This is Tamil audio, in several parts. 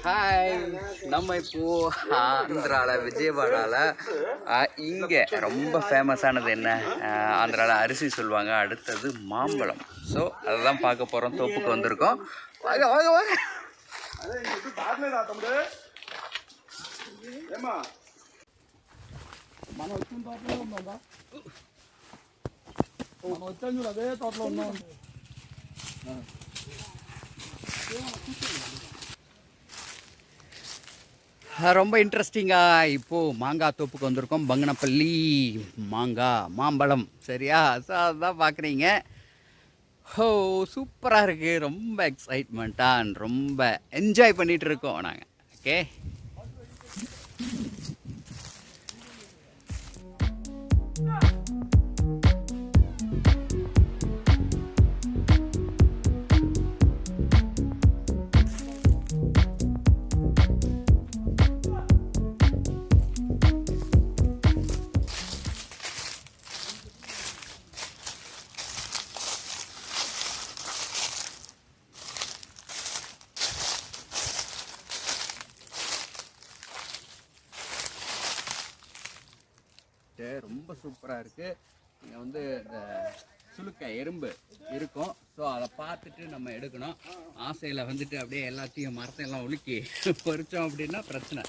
ஹாய் நம்ம இப்போ ஆந்திரால விஜயவாடால அஹ், இங்க ரொம்ப ஃபேமஸானது என்ன அஹ், ஆந்திரால அரிசி சொல்லுவாங்க அடுத்தது மாம்பழம் ஸோ அதெல்லாம் பார்க்க போறோம் தோப்புக்கு வந்திருக்கோம் வாங்க வாங்க வாங்க అదే ఇంటి దాటలేదా తమ్ముడు ఏమా మనం వచ్చిన తోటలో ఉందా మనం వచ్చాం చూడు అదే తోటలో ఉన్నాం அஹ், ரொம்ப இன்ட்ரெஸ்டிங்காக இப்போது மாங்காய் தோப்புக்கு வந்திருக்கோம். பங்கனப்பள்ளி மாங்காய் மாம்பழம். சரியா? ஸோ அதுதான் பார்க்குறீங்க ஹோ சூப்பராக இருக்குது ரொம்ப எக்ஸைட்மெண்ட்டாக ரொம்ப என்ஜாய் பண்ணிகிட்டு இருக்கோம் நாங்கள் ஓகே சூப்பராக இருக்குது இங்கே வந்து இந்த சுளுக்க எறும்பு இருக்கும். ஸோ அதை பார்த்துட்டு நம்ம எடுக்கணும். ஆசையில் வந்துட்டு அப்படியே எல்லாத்தையும் மரத்தையெல்லாம் உலுக்கி பொறிச்சோம் அப்படின்னா பிரச்சனை.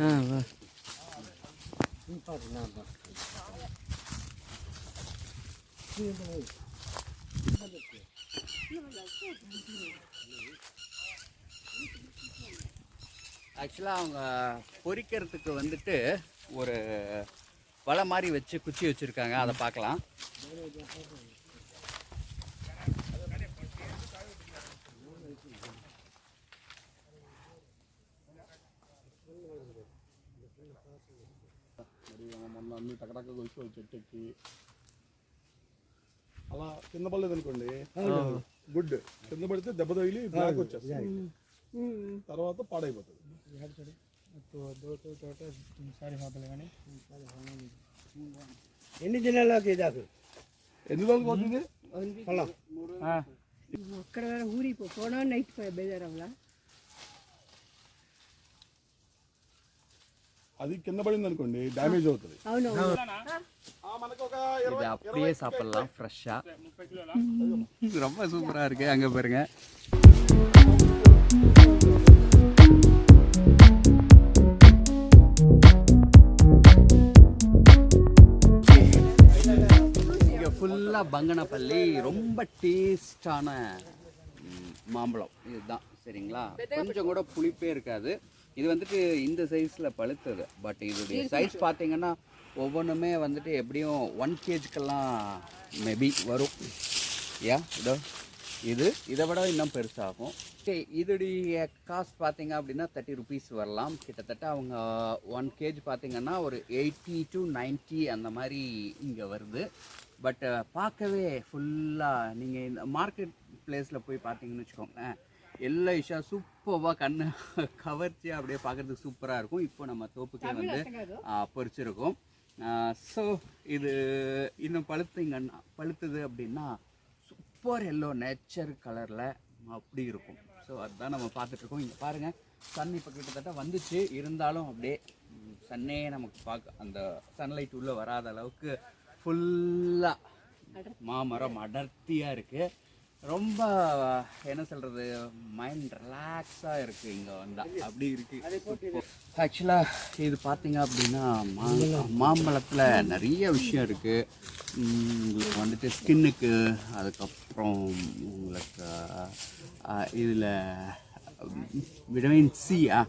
ஆ, ஆக்சுவலாக அவங்க பொரிக்கிறதுக்கு வந்துட்டு ஒரு வலை மாதிரி வச்சு குச்சி வச்சுருக்காங்க அதை பார்க்கலாம் మొన్న అన్ని టకటక కొలిసి చెట్టు ఎక్కి అలా కింద పడలేదు అనుకోండి గుడ్ కింద పడితే దెబ్బ తగిలి బ్లాక్ వచ్చేస్తుంది తర్వాత పాడైపోతుంది ఎన్ని జిల్లాలోకి ఇదాకు ఎన్ని రోజులు పోతుంది పొలం అక్కడ ఊరికి పోనా నైట్ బేజారవ్లా అది కింద పడింది అనుకోండి డ్యామేజ్ అవుతుంది అవును మనకు ఒక இதை அப்படியே சாப்பிடலாம் ஃப்ரெஷ்ஷாக ரொம்ப சூப்பராக இருக்கு அங்கே பாருங்க பங்கனப்பள்ளி ரொம்ப டேஸ்டான மாம்பழம். இதுதான். சரிங்களா? கொஞ்சம் கூட புளிப்பே இருக்காது. இது வந்துட்டு இந்த சைஸில் பழுத்தது. பட் இதோடைய சைஸ் பார்த்தீங்கன்னா ஒவ்வொன்றுமே வந்துட்டு எப்படியும் ஒன் கேஜ்க்கெல்லாம் மேபி வரும். யா இதோ. இது இதை விட இன்னும் பெருசாகும். Okay, இதோடைய காஸ்ட் பார்த்தீங்க அப்படின்னா தேர்ட்டி ருபீஸ் வரலாம். கிட்டத்தட்ட அவங்க ஒன் கேஜ் பார்த்தீங்கன்னா ஒரு எயிட்டி டு 90 அந்த மாதிரி இங்கே வருது. பட் பார்க்கவே ஃபுல்லாக நீங்கள் இந்த மார்க்கெட் பிளேஸில் போய் பார்த்தீங்கன்னு வச்சுக்கோங்களேன் எல்லா விஷயம் சூப்பராக கண்ணு கவர்ச்சி அப்படியே பார்க்குறதுக்கு சூப்பராக இருக்கும். இப்போ நம்ம தோப்புக்கே வந்து ஆ, பொரிச்சிருக்கோம். ஸோ இது இன்னும் பழுத்தீங்கன்னா பழுத்துது அப்படின்னா சூப்பர் எல்லோ நேச்சர் கலரில் அப்படி இருக்கும். ஸோ அதுதான் நம்ம பார்த்துட்ருக்கோம் இங்கே பாருங்கள் சன் இப்போ கிட்டத்தட்ட வந்துச்சு. இருந்தாலும் அப்படியே சன்னே நமக்கு பார்க்க அந்த சன்லைட் உள்ளே வராத அளவுக்கு ஃபுல்லாக மாமரம் அடர்த்தியாக இருக்குது ரொம்ப என்ன சொல்கிறது மைண்ட் ரிலாக்ஸாக இருக்குது இங்கே வந்தால் அப்படி இருக்குது ஆக்சுவலாக இது பார்த்தீங்க அப்படின்னா மாம்பழத்தில் நிறைய விஷயம் இருக்குது உங்களுக்கு வந்துட்டு ஸ்கின்னுக்கு அதுக்கப்புறம் உங்களுக்கு இதில் விட்டமின் சியா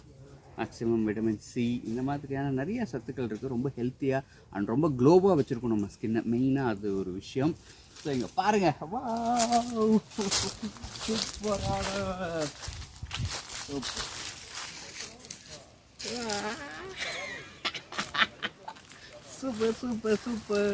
மேக்ஸிமம் விட்டமின் சி இந்த மாதிரியான நிறைய சத்துக்கள் இருக்குது ரொம்ப ஹெல்த்தியாக அண்ட் ரொம்ப க்ளோவாக வச்சுருக்கோம் நம்ம ஸ்கின்னை மெயினாக அது ஒரு விஷயம். ஸோ இங்கே பாருங்கள் சூப்பர் சூப்பர் சூப்பர்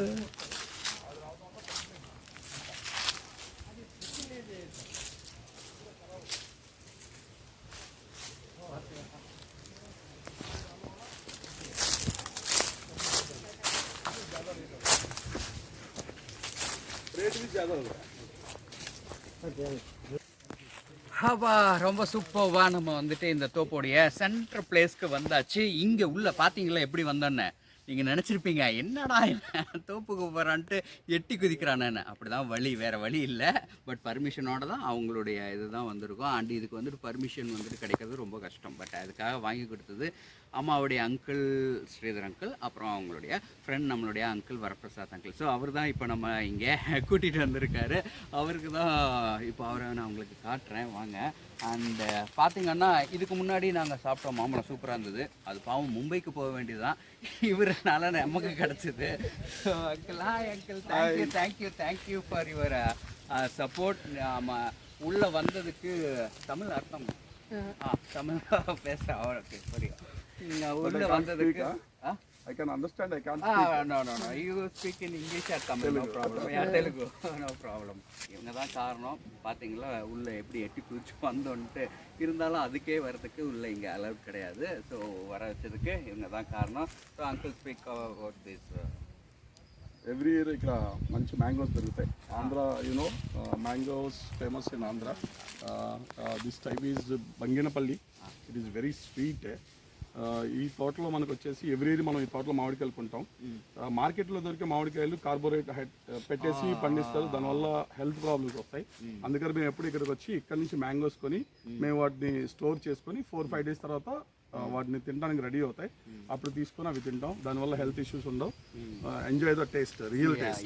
ஹவா ரொம்ப சூப்பர்வா நம்ம வந்துட்டு இந்த தோப்போடைய சென்டர் பிளேஸ்க்கு வந்தாச்சு. இங்கே உள்ள பார்த்தீங்களா எப்படி வந்தோன்னு? நீங்கள் நினச்சிருப்பீங்க என்னடா தோப்புக்கு போகிறான்ட்டு எட்டி குதிக்கிறானேன்னு. அப்படி தான் வழி வேறு வழி இல்லை. பட் பர்மிஷனோட தான் அவங்களுடைய இதுதான் வந்திருக்கும். அண்ட் இதுக்கு வந்துட்டு பர்மிஷன் வந்துட்டு கிடைக்கிறது ரொம்ப கஷ்டம். பட் அதுக்காக வாங்கி கொடுத்தது அம்மாவுடைய அங்கிள் ஸ்ரீதர் அங்கிள் அப்புறம் அவங்களுடைய ஃப்ரெண்ட் நம்மளுடைய அங்கிள் வரப்பிரசாத் அங்கிள் ஸோ அவர் தான் இப்போ நம்ம இங்கே கூட்டிகிட்டு வந்திருக்காரு. அவருக்கு தான் இப்போ அவரை நான் உங்களுக்கு காட்டுறேன். வாங்க. அண்டு பார்த்தீங்கன்னா இதுக்கு முன்னாடி நாங்கள் சாப்பிட்டோம் மாம்பழம் சூப்பராக இருந்தது. அது பாவம் மும்பைக்கு போக வேண்டியது தான் இவரனால நமக்கு கிடச்சிது. So uncle hi uncle thank you thank you thank you for your support ஆமாம் உள்ளே வந்ததுக்கு தமிழ் அர்த்தம். ஆ. தமிழ் பேசுகிறேன் ஓகே புரியும். உள்ளே வந்ததுக்கு ஆ? I can understand, I can't Ah, no, no, no. You speak in English or Tamil, no problem. Yeah, Telugu, no problem. இவங்க தான் காரணம் பார்த்தீங்களா உள்ள எப்படி எட்டி குதிச்சு வந்தோன்ட்டு இருந்தாலும் அதுக்கே வரதுக்கு உள்ள இங்கே அலவுட் கிடையாது ஸோ வர வச்சதுக்கு இவங்க தான் காரணம் so uncle speak about this every year ఇక్కడ మంచి మ్యాంగోస్ దొరుకుతాయి Andhra you know mangoes famous in Andhra this type is Banganapalli it is very sweet ఈ తోటలో మనకు వచ్చేసి ఎవ్రీ మనం ఈ తోటలో మామిడికాయలు కొంటాం. మార్కెట్లో దొరికే మామిడికాయలు కార్బోరేట్ పెట్టేసి పండిస్తారు. దానివల్ల హెల్త్ ప్రాబ్లమ్స్ వస్తాయి. అందుకని మేము ఎప్పుడు ఇక్కడికి వచ్చి ఇక్కడ నుంచి మ్యాంగోస్ కొని మేము వాటిని స్టోర్ చేసుకొని ఫోర్ ఫైవ్ డేస్ తర్వాత వాటిని తినడానికి రెడీ అవుతాయి. అప్పుడు తీసుకొని అవి తింటాం. దానివల్ల హెల్త్ ఇష్యూస్ ఉండవు. Enjoy the taste real taste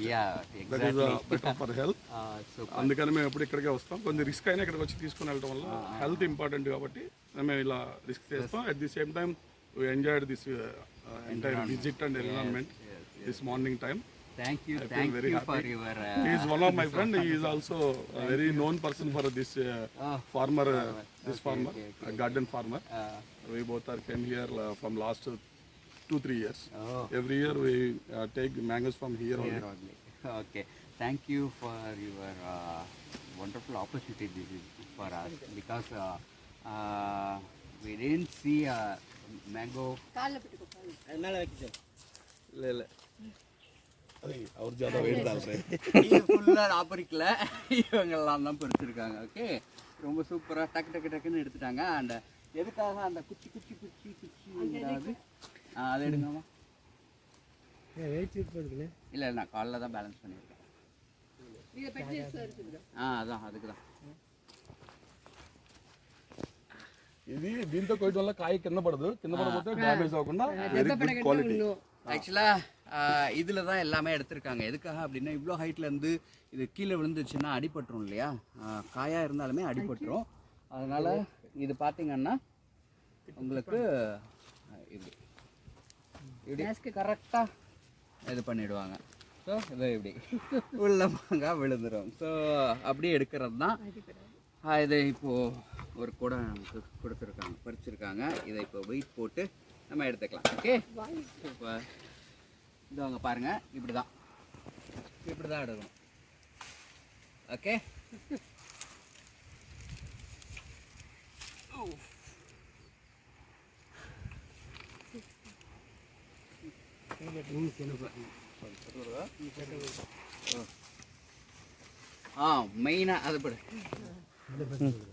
that is better for health so అందుకని మేము ఎప్పుడు ఇక్కడికే వస్తాం. కొంచెం రిస్క్ అయినా ఇక్కడికి వచ్చి తీసుకుని వెళ్ళడం వల్ల హెల్త్ ఇంపార్టెంట్ కాబట్టి మేము ఇలా రిస్క్ చేస్తాం. At the same time enjoyed this entire visit and environment this morning time thank you thank you for your he is one of my friend. He is also a very known person for this uh, farmer uh, this okay, farmer, okay, okay, a garden farmer. Uh, we both are came here uh, from last uh, two three years. Oh. Every year we uh, take mangoes from here, here only. Okay, thank you for your uh, wonderful opportunity. This is for us. Because uh, uh, we didn't see a mango. அவர் ஜாதா வெயிட் ஆகுறேன் ஃபுல்லாக ஆப்பரிக்கல இவங்கெல்லாம் தான் பறிச்சிருக்காங்க ஓகே ரொம்ப சூப்பராக டக்கு டக்கு டக்குன்னு எடுத்துட்டாங்க அண்ட் எதுக்காக அந்த குச்சி குச்சி குச்சி குச்சி ஏதாவது ஆ அதை எடுங்கம்மா வெயிட் இருக்குதுண்ணே இல்லை இல்லை நான் காலைல தான் பேலன்ஸ் பண்ணியிருக்கேன் இதை பெட்டி இருக்குது ஆ அதான் அதுக்கு தான் ఇది దీంతో కొయ్యడం వల్ల కాయ కింద పడదు కింద పడకపోతే డ్యామేజ్ అవ్వకుండా వెరీ గుడ్ క్వాలిటీ ஆக்சுவலாக இதில் தான் எல்லாமே எடுத்திருக்காங்க. எதுக்காக அப்படின்னா இவ்வளோ ஹைட்ல இருந்து இது கீழே விழுந்துச்சுன்னா அடிபட்டுரும் இல்லையா? காயாக இருந்தாலுமே அடிபட்டுரும். அதனால் இது பார்த்தீங்கன்னா உங்களுக்கு இது. இப்படி கரெக்டாக இது பண்ணிடுவாங்க. ஸோ இது இப்படி. உள்ள மாங்காய் விழுந்துடும் ஸோ அப்படியே எடுக்கிறது தான். இதை இப்போது ஒரு கூட நமக்கு கொடுத்துருக்காங்க பறிச்சிருக்காங்க. இதை இப்போ வெயிட் போட்டு நம்ம எடுத்துக்கலாம். ஓகே இப்போ இது அவங்க பாருங்க இப்படி தான் இப்படி தான் எடுக்கணும். ஓகே ஆ மெயினாக அது படு.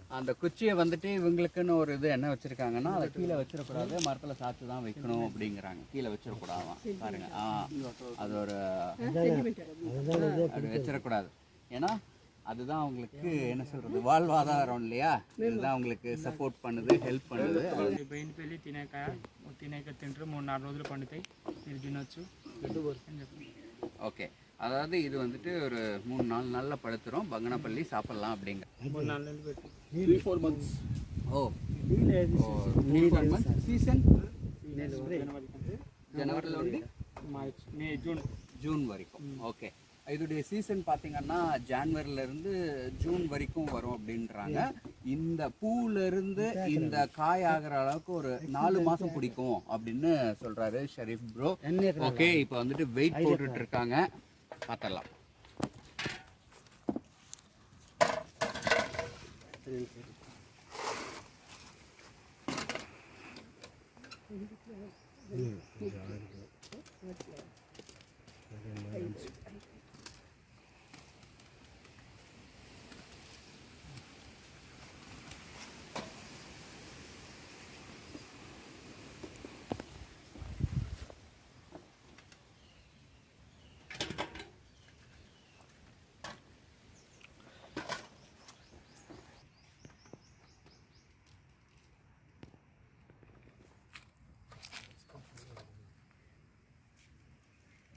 அந்த குச்சியை வந்துட்டு இவங்களுக்குன்னு ஒரு இது என்ன வச்சிருக்காங்கன்னா அதை கீழே வச்சிடக்கூடாது மரத்துல சாத்து தான் வைக்கணும் அப்படிங்கிறாங்க கீழே வச்சிடக்கூடாதாம் பாருங்க ஆ அது ஒரு அப்படி வச்சிடக்கூடாது ஏன்னா அதுதான் அவங்களுக்கு என்ன சொல்றது வாழ்வாதாரம் இல்லையா இதுதான் அவங்களுக்கு சப்போர்ட் பண்ணுது ஹெல்ப் பண்ணுது బయట వెళ్ళి తినేకాయ తినేక తింటారు మూడు నాలుగు రోజులు పండుతాయి మీరు తినొచ్చు అని చెప్పి ஓகே அதாவது இது வந்துட்டு ஒரு மூணு நாலு நாள்ல படுத்துரும் பங்கனப்பள்ளி சாப்பிடலாம் அப்படிங்க మూడు నాలుగు నెలలు పెట్టి త్రీ ఫోర్ మంత్స్ ஓ సీజన్ జనవరిలో ఉండి మార్చ్ మే జూన్ ஜூன் வரைக்கும் ஓகே இதோடைய சீசன் பார்த்தீங்கன்னா ஜான்வரில இருந்து ஜூன் வரைக்கும் வரும் அப்படின்றாங்க இந்த பூல இருந்து இந்த காய் ஆகிற அளவுக்கு ஒரு நாலு மாசம் பிடிக்கும் அப்படின்னு சொல்றாரு ஷரீஃப் ப்ரோ ஓகே இப்போ வந்துட்டு வெயிட் போட்டுட்டு இருக்காங்க பார்த்தரலாம்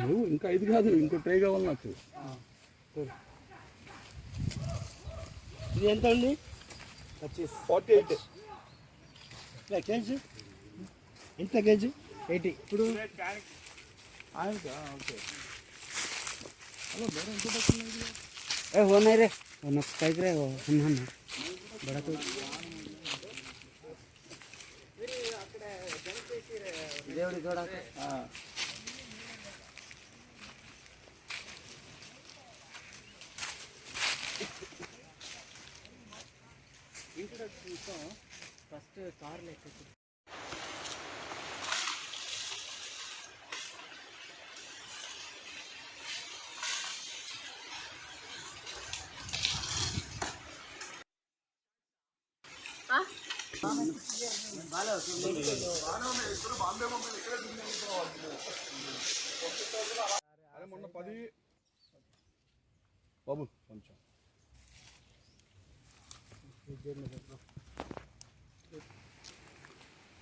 నువ్వు ఇంకా ఐదు కాదు ఇంకో ట్రై కావాలి నాకు. ఇది ఎంత ఉంది ఫార్టీ ఎయిట్ కేజీ. ఎంత కేజీ? ఎయిటీ. ఇప్పుడు? ఓకే. హలో మేడం ఎంత వన్ అయ్యే వన్ పైకి రే వన్ బడా దేవుడి చూడాక ఇంట్రొడక్షన్ ఫస్ట్ కార్లు ఎక్కడ అదే మొన్న పది బాబు కొంచెం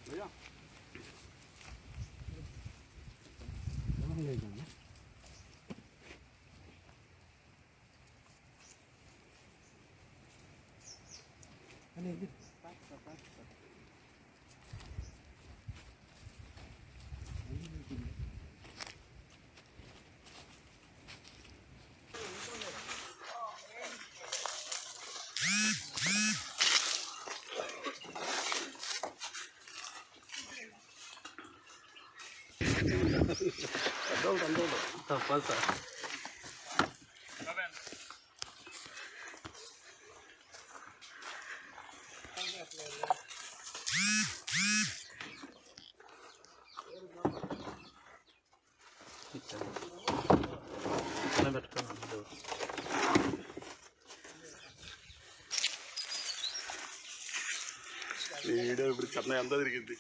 భయ్యా తప్పదు సార్ వీడియో ఇప్పుడు చెన్నై అంతా తిరిగింది.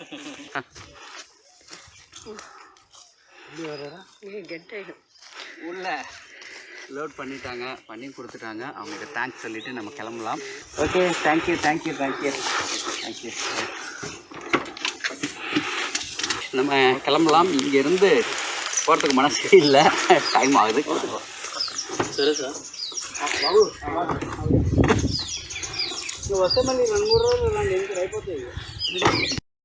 உள்ள லோட் பண்ணிட்டாங்க பண்ணி கொடுத்துட்டாங்க அவங்களுக்கு தேங்க்ஸ் சொல்லிட்டு நம்ம கிளம்பலாம் okay thank you thank you thank you thank you நம்ம கிளம்பலாம் இங்கேருந்து போகிறதுக்கு மனசு இல்லை டைம் ஆகுது సరే సార్ బాబు నువ్వు వస్తే మళ్ళీ రెండు మూడు రోజులు ఇలాంటి అయిపోతాయి